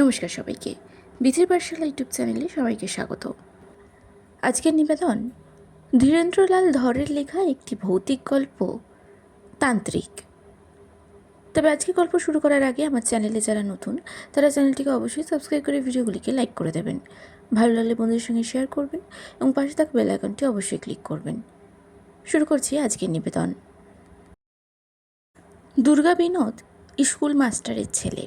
নমস্কার সবাইকে। বিথির পাঠশালা ইউটিউব চ্যানেলে সবাইকে স্বাগত। আজকের নিবেদন, ধীরেন্দ্রলাল ধরের লেখা একটি ভৌতিক গল্প, তান্ত্রিক। তবে আজকে গল্প শুরু করার আগে আমার চ্যানেলে যারা নতুন, তারা চ্যানেলটিকে অবশ্যই সাবস্ক্রাইব করে ভিডিওগুলিকে লাইক করে দেবেন। ভালো লাগলে বন্ধুদের সঙ্গে শেয়ার করবেন এবং পাশে থাকা বেল আইকনটি অবশ্যই ক্লিক করবেন। শুরু করছি আজকের নিবেদন। দুর্গা বিনোদ স্কুল মাস্টারের ছেলে।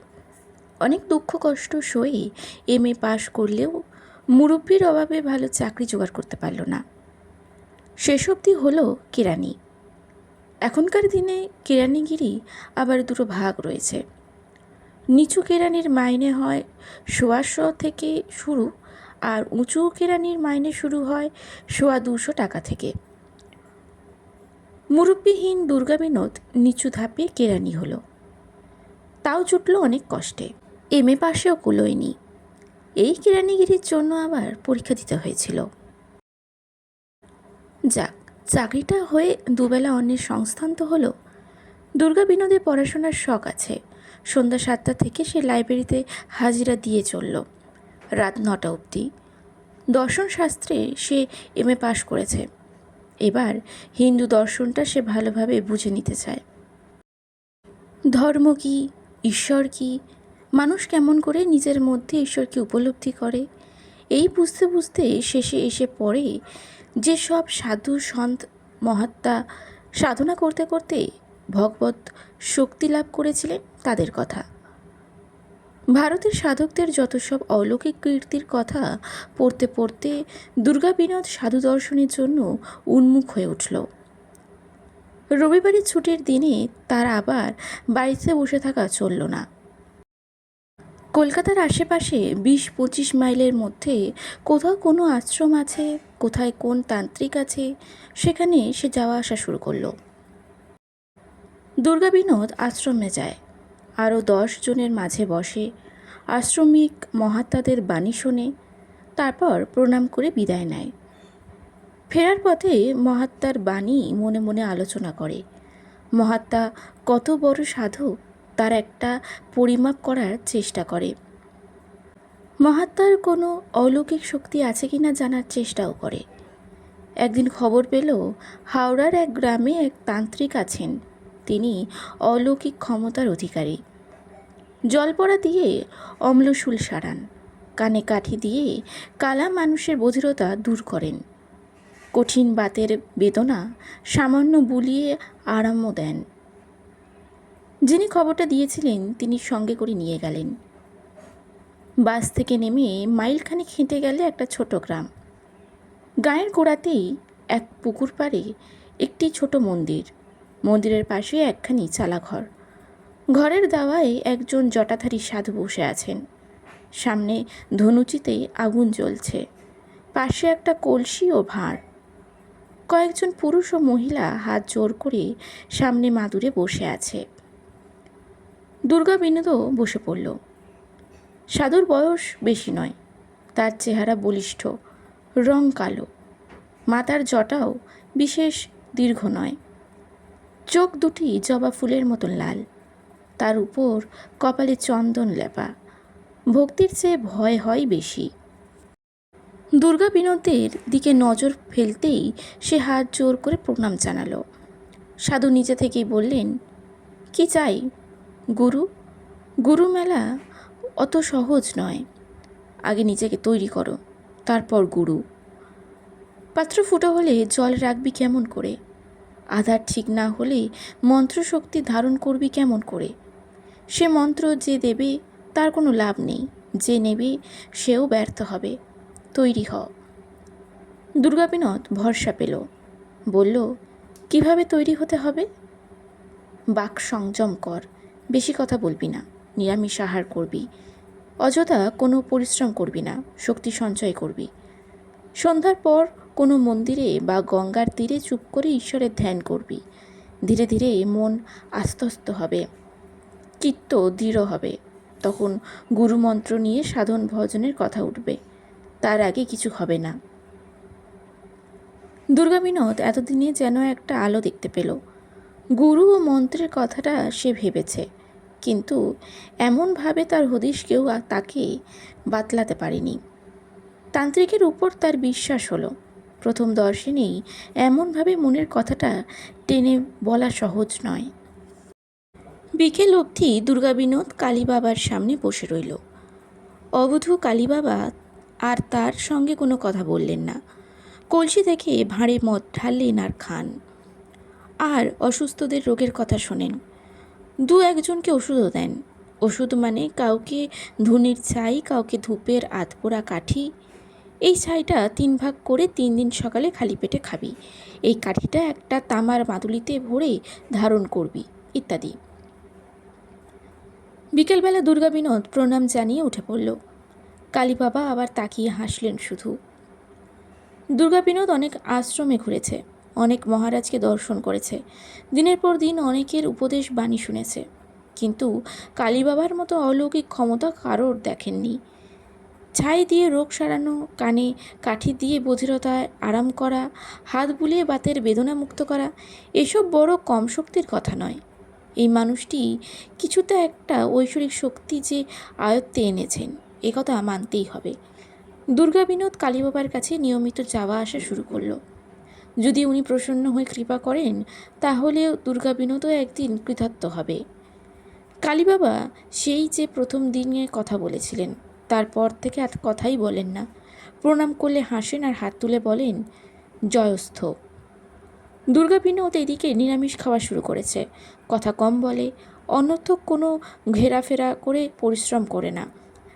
অনেক দুঃখ, কষ্ট সয়ে এম এ পাশ করলেও মুরব্বীর অভাবে ভালো চাকরি জোগাড় করতে পারল না। শেষ অবধি হলো কেরানি। এখনকার দিনে কেরানিগিরি আবার দুটো ভাগ রয়েছে। নিচু কেরানির মাইনে হয় সোয়াশো থেকে শুরু আর উঁচু কেরানির মাইনে শুরু হয় সোয়া দুশো টাকা থেকে। মুরব্বিহীন দুর্গা বিনোদ নিচু ধাপে কেরানি হলো। তাও জুটল অনেক কষ্টে। এম এ পাশেও কুলোয়নি। এই কেরানিগিরির জন্য আবার পরীক্ষা দিতে হয়েছিল। যাক, চাকরিটা হয়ে দুবেলা অন্যের সংস্থান তো হলো। দুর্গা বিনোদে পড়াশোনার শখ আছে। সন্ধ্যা সাতটা থেকে সে লাইব্রেরিতে হাজিরা দিয়ে চলল। রাত নটা অবধি। দর্শন শাস্ত্রে সে এম এ পাশ করেছে। এবার হিন্দু দর্শনটা সে ভালোভাবে বুঝে নিতে চায়। ধর্ম কী? ঈশ্বর কী? মানুষ কেমন করে নিজের মধ্যে ঈশ্বরকে উপলব্ধি করে? এই বুঝতে বুঝতে শেষে এসে পড়ে যে সব সাধু, সন্ত, মহাত্মা সাধনা করতে করতে ভগবত শক্তি লাভ করেছিলেন তাদের কথা। ভারতের সাধকদের যত সব অলৌকিক কীর্তির কথা পড়তে পড়তে দুর্গা বিনোদ সাধু দর্শনের জন্য উন্মুখ হয়ে উঠল। রবিবারের ছুটির দিনে তার আবার বাড়িতে বসে থাকা চলল না। কলকাতার আশেপাশে বিশ পঁচিশ মাইলের মধ্যে কোথাও কোনো আশ্রম আছে? কোথায় কোন তান্ত্রিক আছে? সেখানে সে যাওয়া আসা শুরু করল। দুর্গা বিনোদ আশ্রমে যায়। আরও দশ জনের মাঝে বসে। আশ্রমিক মহাত্মাদের বাণী শোনে। তারপর প্রণাম করে বিদায় নেয়। ফেরার পথে মহাত্মার বাণী মনে মনে আলোচনা করে। মহাত্মা, কত বড় সাধক! তার একটা পরিমাপ করার চেষ্টা করে। মহাত্মার কোনো অলৌকিক শক্তি আছে কিনা জানার চেষ্টাও করে। একদিন খবর পেল, হাওড়ার এক গ্রামে এক তান্ত্রিক আছেন। তিনি অলৌকিক ক্ষমতার অধিকারী। জলপড়া দিয়ে অম্লশুল সারান। কানে কাঠি দিয়ে কালা মানুষের বধিরতা দূর করেন। কঠিন বাতের বেদনা সামান্য বুলিয়ে আরামও দেন। যিনি খবরটা দিয়েছিলেন, তিনি সঙ্গে করে নিয়ে গেলেন। বাস থেকে নেমে মাইলখানেক হেঁটে গেলে একটা ছোট গ্রাম। গায়ের গোড়াতেই এক পুকুর পাড়ে একটি ছোট মন্দির। মন্দিরের পাশে একখানি চালাঘর। ঘরের দাওয়ায় একজন জটাধারী সাধু বসে আছেন। সামনে ধনুচিতে আগুন জ্বলছে। পাশে একটা কলসি ও ভাঁড়। কয়েকজন পুরুষ ও মহিলা হাত জোর করে সামনে মাদুরে বসে আছে। দুর্গা বসে পড়ল। সাধুর বয়স বেশি নয়, তার চেহারা বলিষ্ঠ, রং কালো। মাতার জটাও বিশেষ দীর্ঘ নয়। চোখ দুটি জবা ফুলের মতন লাল। তার উপর কপালে চন্দন লেপা। ভক্তির চেয়ে ভয় হয় বেশি। দুর্গা বিনোদের দিকে নজর ফেলতেই সে হাত জোর করে প্রণাম জানালো। সাধু নিচে থেকেই বললেন, কি চাই? গুরু গুরু মেলা অত সহজ নয়। আগে নিজেকে তৈরি করো, তারপর গুরু। পাত্র ফুটো হলে জল রাখবি কেমন করে? আধার ঠিক না হলে মন্ত্রশক্তি ধারণ করবি কেমন করে? সে মন্ত্র যে দেবে, তার কোনো লাভ নেই। যে নেবে, সেও ব্যর্থ হবে। তৈরি হ। দুর্গা বিনোদ ভরসা পেল। বলল, কীভাবে তৈরি হতে হবে? বাক সংযম কর। বেশি কথা বলবি না, নিরামিষ আহার করবি। অযথা কোনো পরিশ্রম করবি না, শক্তি সঞ্চয় করবি। সন্ধ্যার পর কোনো মন্দিরে বা গঙ্গার তীরে চুপ করে ঈশ্বরের ধ্যান করবি। ধীরে ধীরে মন আস্তস্ত হবে, চিত্ত দৃঢ় হবে। তখন গুরুমন্ত্র নিয়ে সাধন ভজনের কথা উঠবে। তার আগে কিছু হবে না। দুর্গা বিনোদ এতদিনে যেন একটা আলো দেখতে পেল। গুরু ও মন্ত্রের কথাটা সে ভেবেছে। কিন্তু এমনভাবে তার হদিশ কেউ তাকে বাতলাতে পারেনি। তান্ত্রিকের উপর তার বিশ্বাস হলো। প্রথম দর্শনেই এমনভাবে মনের কথাটা টেনে বলা সহজ নয়। বিকেল অবধি দুর্গা বিনোদ কালীবাবার সামনে বসে রইল। অবধূ কালীবাবা আর তার সঙ্গে কোনো কথা বললেন না। কলসি থেকে ভাঁড়ে মদ ঢাললেন আর খান। আর অসুস্থদের রোগের কথা শোনেন। দু একজনকে ওষুধও দেন। ওষুধ মানে কাউকে ধুনির ছাই, কাউকে ধূপের আধপোড়া কাঠি। এই ছাইটা তিন ভাগ করে তিন দিন সকালে খালি পেটে খাবি। এই কাঠিটা একটা তামার মাদুলিতে ভরে ধারণ করবি, ইত্যাদি। বিকেলবেলা দুর্গা বিনোদ প্রণাম জানিয়ে উঠে পড়ল। কালী বাবা আবার তাকিয়ে হাসলেন শুধু। দুর্গা বিনোদ অনেক আশ্রমে ঘুরেছে। অনেক মহারাজকে দর্শন করেছে। দিনের পর দিন অনেকের উপদেশ বাণী শুনেছে। কিন্তু কালীবাবার মতো অলৌকিক ক্ষমতা কারোর দেখেননি। ছাই দিয়ে রোগ সারানো, কানে কাঠি দিয়ে বধিরতায় আরাম করা, হাত বুলিয়ে বাতের বেদনা মুক্ত করা, এসব বড় কম শক্তির কথা নয়। এই মানুষটি কিছুটা একটা ঐশ্বরিক শক্তি যে আয়ত্তে এনেছেন একথা মানতেই হবে। দুর্গা বিনোদ কালীবাবার কাছে নিয়মিত যাওয়া আসা শুরু করল। যদি উনি প্রসন্ন হয়ে কৃপা করেন তাহলে দুর্গা বিনোদও একদিন কৃতার্থ হবে। কালীবাবা সেই যে প্রথম দিনে কথা বলেছিলেন, তারপর থেকে আর কথাই বলেন না। প্রণাম করলে হাসেন আর হাত তুলে বলেন, জয়স্থ। দুর্গা বিনোদ এদিকে নিরামিষ খাওয়া শুরু করেছে। কথা কম বলে, অনর্থক কোনো ঘেরাফেরা করে পরিশ্রম করে না।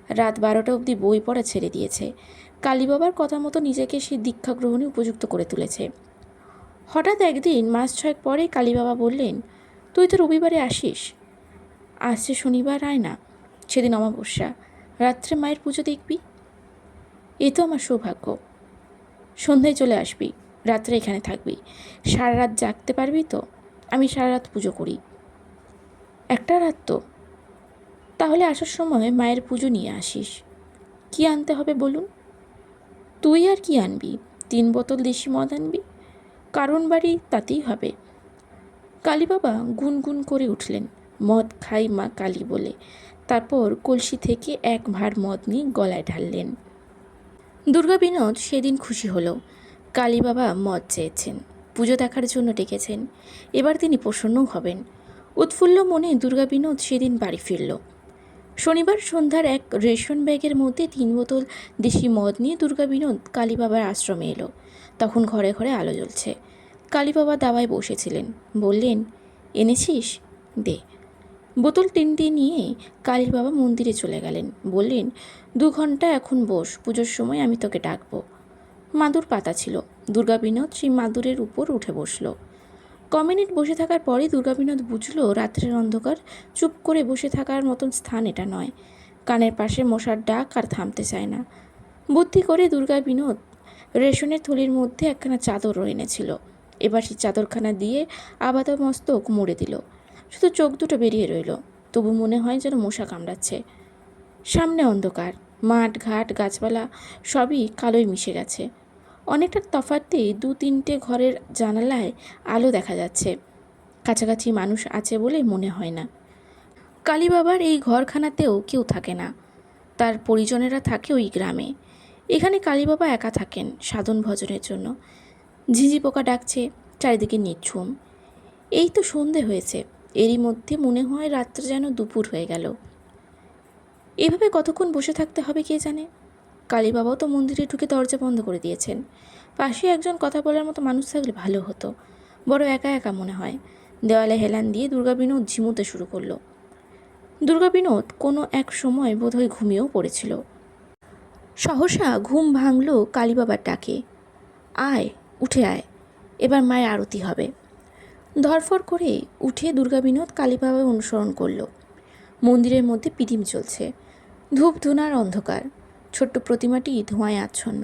রাত বারোটা অবধি বই পড়া ছেড়ে দিয়েছে। কালীবাবার কথা মতো নিজেকে সে দীক্ষা গ্রহণে উপযুক্ত করে তুলেছে। হঠাৎ একদিন মাস ছয়েক পরে কালীবাবা বললেন, তুই তো রবিবারে আসিস। আসছে শনিবার আয় না সেদিন অমাবস্যা। রাত্রে মায়ের পুজো দেখবি? এ তো আমার সৌভাগ্য। সন্ধ্যায় চলে আসবি। রাত্রে এখানে থাকবি। সারা রাত জাগতে পারবি তো? আমি সারা রাত পুজো করি। একটা রাত তো? তাহলে আসার সময় মায়ের পুজো নিয়ে আসিস। কি আনতে হবে বলুন? তুই আর কি আনবি? তিন বোতল দেশি মদ আনবি? কারণ বাড়ি তাতেই হবে। কালী বাবা গুনগুন করে উঠলেন। মদ খাই মা কালী বলে। তারপর কলসি থেকে এক ভাঁড় মদ নিয়ে গলায় ঢাললেন। দুর্গা বিনোদ সেদিন খুশি হলো। কালী বাবা মদ চেয়েছেন, পুজো দেখার জন্য ডেকেছেন। এবার তিনি প্রসন্নও হবেন। উৎফুল্ল মনে দুর্গা বিনোদ সেদিন বাড়ি ফিরল। শনিবার সন্ধ্যার এক রেশন ব্যাগের মধ্যে তিন বোতল দেশি মদ নিয়ে দুর্গা বিনোদ কালীবাবার আশ্রমে এলো। তখন ঘরে ঘরে আলো জ্বলছে। কালীবাবা দাওয়ায় বসেছিলেন। বললেন, এনেছিস? দে। বোতল তিনটি নিয়ে কালীর বাবা মন্দিরে চলে গেলেন। বললেন, দু ঘণ্টা এখন বস, পুজোর সময় আমি তোকে ডাকবো। মাদুর পাতা ছিল। দুর্গা বিনোদ সেই মাদুরের উপর উঠে বসল। ক মিনিট বসে থাকার পরে দুর্গা বিনোদ বুঝলো, রাত্রের অন্ধকার, চুপ করে বসে থাকার মতন স্থান এটা নয়। কানের পাশে মশার ডাক আর থামতে চায় না। বুদ্ধি করে দুর্গা বিনোদ রেশনের থলির মধ্যে একখানা চাদর এনেছিল। এবার সেই চাদরখানা দিয়ে আবাদ মস্তক মুড়ে দিল। শুধু চোখ দুটো বেরিয়ে রইল। তবু মনে হয় যেন মশা কামড়াচ্ছে। সামনে অন্ধকার। মাঠ, ঘাট, গাছপালা সবই কালোয় মিশে গেছে। অনেকটা তফাতেই দু তিনটে ঘরের জানালায় আলো দেখা যাচ্ছে। কাছাকাছি মানুষ আছে বলে মনে হয় না। কালীবাবার এই ঘরখানাতেও কেউ থাকে না। তার পরিজনেরা থাকে ওই গ্রামে। এখানে কালীবাবা একা থাকেন সাধন ভজনের জন্য। ঝিঝি পোকা ডাকছে, চারিদিকে নিচ্ছুম এই তো সন্ধে হয়েছে। এরই মধ্যে মনে হয় রাত্রে যেন দুপুর হয়ে গেল। এভাবে কতক্ষণ বসে থাকতে হবে কে জানে? কালীবাবাও তো মন্দিরে ঢুকে দরজা বন্ধ করে দিয়েছেন। পাশে একজন কথা বলার মতো মানুষ থাকলে ভালো হতো। বড় একা একা মনে হয়। দেওয়ালে হেলান দিয়ে দুর্গা বিনোদ ঝিমুতে শুরু করল। দুর্গা বিনোদ কোনো এক সময় বোধহয় ঘুমিয়েও পড়েছিল। সহসা ঘুম ভাঙল কালীবাবার ডাকে। আয়, উঠে আয়। এবার মায়ের আরতি হবে। ধরফর করে উঠে দুর্গা বিনোদ কালীবাবা অনুসরণ করল। মন্দিরের মধ্যে পিদিম চলছে। ধূপ ধুনার অন্ধকার। ছোট্ট প্রতিমাটি ধোঁয়ায় আচ্ছন্ন।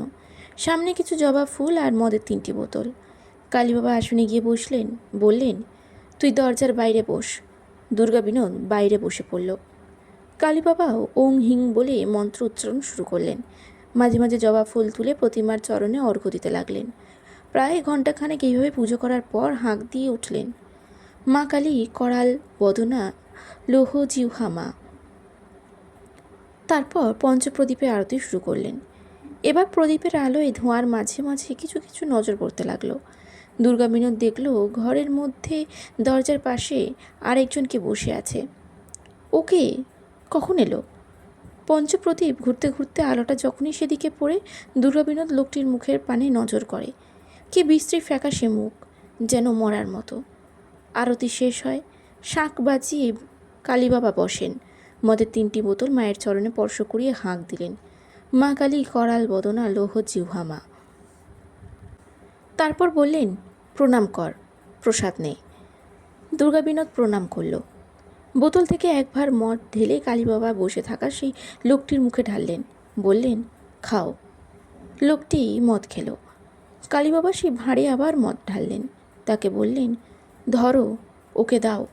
সামনে কিছু জবা ফুল আর মদের তিনটি বোতল। কালীবাবা আসনে গিয়ে বসলেন, বললেন, তুই দরজার বাইরে বস। দুর্গা বিনোদ বাইরে বসে পড়ল। কালীবাবাও ওং হিং বলে মন্ত্র উচ্চারণ শুরু করলেন। মাঝে মাঝে জবা ফুল তুলে প্রতিমার চরণে অর্ঘ্য দিতে লাগলেন। প্রায় ঘণ্টাখানেক এইভাবে পুজো করার পর হাঁক দিয়ে উঠলেন। মা কালী, করাল, বদনা, লৌহ জিউহামা তারপর পঞ্চপ্রদীপে আরতি শুরু করলেন। এবার প্রদীপের আলোয় ধোঁয়ার মাঝে মাঝে কিছু কিছু নজর পড়তে লাগল। দুর্গা বিনোদ দেখল ঘরের মধ্যে দরজার পাশে আরেকজনকে বসে আছে। ওকে? কখন এলো? পঞ্চপ্রদীপ ঘুরতে ঘুরতে আলোটা যখনই সেদিকে পড়ে, দুর্গা বিনোদ লোকটির মুখের পানে নজর করে। কি বিশ্রী ফ্যাকাশে মুখ, যেন মরার মতো। আরতি শেষ হয়, শাঁখ বাজিয়ে কালীবাবা বসেন। মদের তিনটি বোতল মায়ের চরণে স্পর্শ করিয়ে হাঁক দিলেন। মা কালী করাল বদনা লৌহ জিহ্বামা তারপর বললেন, প্রণাম কর, প্রসাদ নে। দুর্গা বিনোদ প্রণাম করল। বোতল থেকে একবার মদ ঢেলে কালীবাবা বসে থাকা সেই লোকটির মুখে ঢাললেন। বললেন, খাও। লোকটি মদ খেলো। কালীবাবা সেই ভাঁড়ে আবার মদ ঢাললেন। তাকে বললেন, ধরো, ওকে দাও।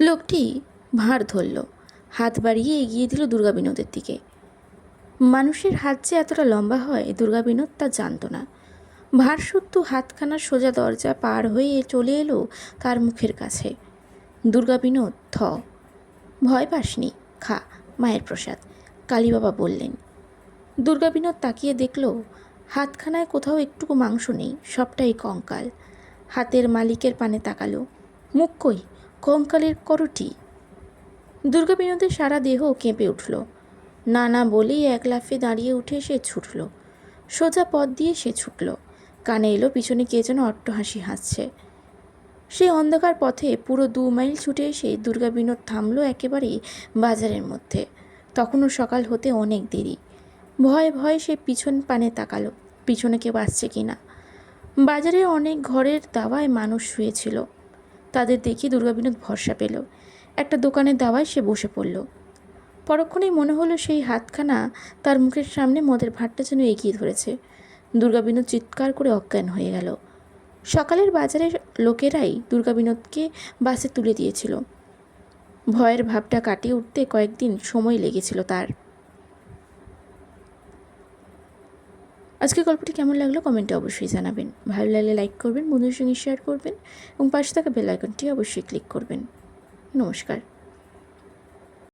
লোকটি ভাঁড় ধরল। হাত বাড়িয়ে এগিয়ে দিল দুর্গা বিনোদের দিকে। মানুষের হাত যে এতটা লম্বা হয়, দুর্গা বিনোদ তা জানত না। ভারসত্তু হাতখানা সোজা দরজা পার হয়ে চলে এলো তার মুখের কাছে। দুর্গা বিনোদ, থ। ভয় পাসনি? খা, মায়ের প্রসাদ। কালীবাবা বললেন। দুর্গা বিনোদ তাকিয়ে দেখল, হাতখানায় কোথাও একটুকু মাংস নেই, সবটাই কঙ্কাল। হাতের মালিকের পানে তাকালো। মুখ কই? কঙ্কালের করটি। দুর্গা বিনোদের সারা দেহ কেঁপে উঠল। না না বলেই এক লাফে দাঁড়িয়ে উঠে সে ছুটল। সোজা পথ দিয়ে সে ছুটল। কানে এলো পিছনে কে যেন অট্টহাসি হাসছে। সেই অন্ধকার পথে পুরো দু মাইল ছুটে এসে দুর্গা বিনোদ থামলো একেবারেই বাজারের মধ্যে। তখনও সকাল হতে অনেক দেরি। ভয়ে ভয়ে সে পিছন পানে তাকালো, পিছনে কেউ আসছে কি না। বাজারে অনেক ঘরের দাওয়ায় মানুষ শুয়েছিল। তাদের দেখে দুর্গা বিনোদ ভরসা পেল। একটা দোকানের দাওয়ায় সে বসে পড়ল। পরক্ষণেই মনে হলো সেই হাতখানা তার মুখের সামনে মদের ভাতটা যেন এগিয়ে ধরেছে। দুর্গা বিনোদ চিৎকার করে অজ্ঞান হয়ে গেল। সকালের বাজারের লোকেরাই দুর্গা বিনোদকে বাসে তুলে দিয়েছিল। ভয়ের ভাবটা কাটিয়ে উঠতে কয়েকদিন সময় লেগেছিল তার। আজকে গল্পটি কেমন লাগল কমেন্টে অবশ্যই জানাবেন। ভালো লাগলে লাইক করবেন, বন্ধুদের সঙ্গে শেয়ার করবেন এবং পাশে থাকা বেল আইকনটি অবশ্যই ক্লিক করবেন। নমস্কার।